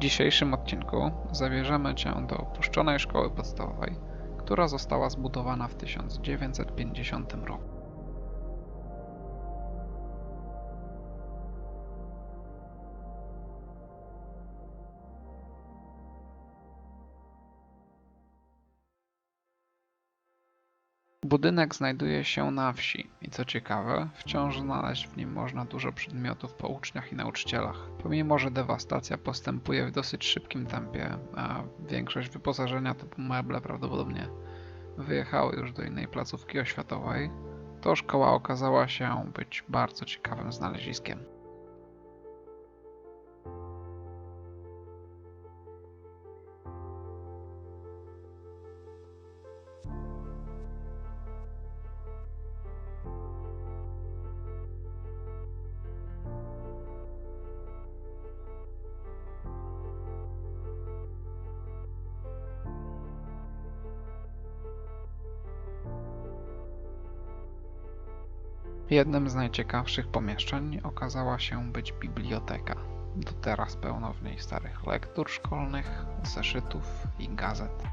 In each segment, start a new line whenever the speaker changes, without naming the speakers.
dzisiejszym odcinku zabierzemy Cię do opuszczonej szkoły podstawowej, która została zbudowana w 1950 roku. Budynek znajduje się na wsi i co ciekawe, wciąż znaleźć w nim można dużo przedmiotów po uczniach i nauczycielach. Pomimo, że dewastacja postępuje w dosyć szybkim tempie, a większość wyposażenia typu meble prawdopodobnie wyjechały już do innej placówki oświatowej, to szkoła okazała się być bardzo ciekawym znaleziskiem. Jednym z najciekawszych pomieszczeń okazała się być biblioteka. Do teraz pełno w niej starych lektur szkolnych, zeszytów i gazet.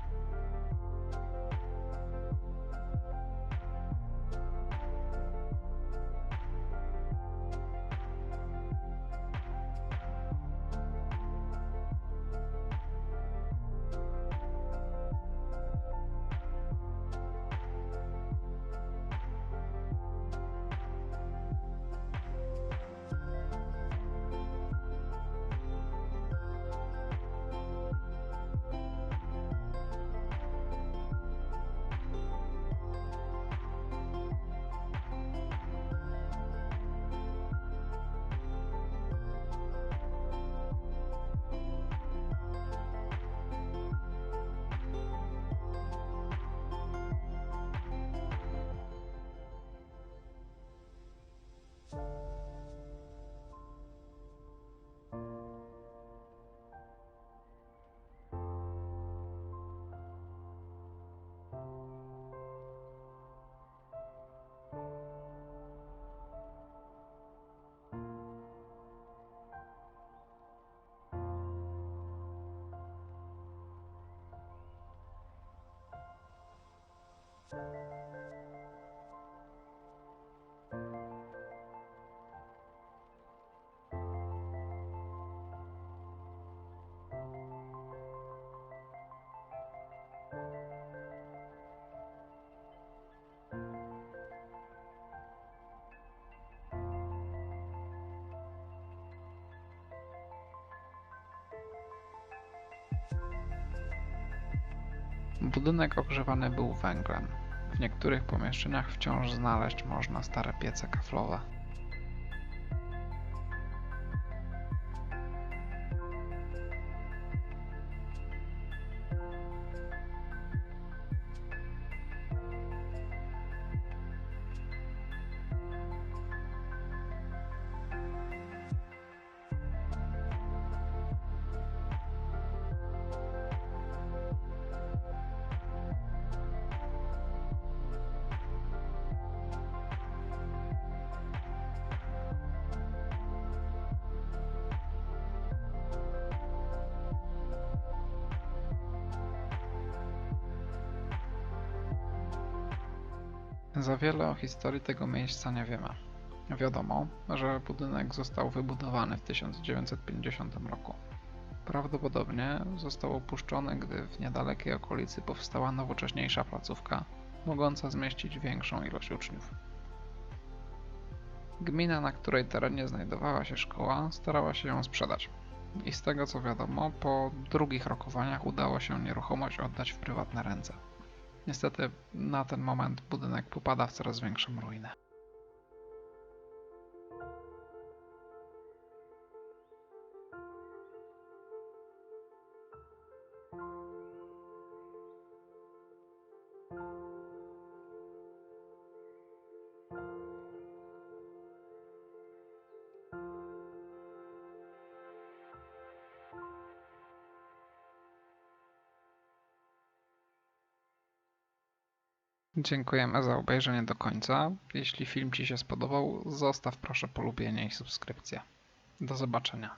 Budynek ogrzewany był węglem. W niektórych pomieszczeniach wciąż znaleźć można stare piece kaflowe. Za wiele o historii tego miejsca nie wiemy. Wiadomo, że budynek został wybudowany w 1950 roku. Prawdopodobnie został opuszczony, gdy w niedalekiej okolicy powstała nowocześniejsza placówka, mogąca zmieścić większą ilość uczniów. Gmina, na której terenie znajdowała się szkoła, starała się ją sprzedać. I z tego co wiadomo, po drugich rokowaniach udało się nieruchomość oddać w prywatne ręce. Niestety na ten moment budynek popada w coraz większą ruinę. Dziękujemy za obejrzenie do końca. Jeśli film Ci się spodobał, zostaw proszę polubienie i subskrypcję. Do zobaczenia.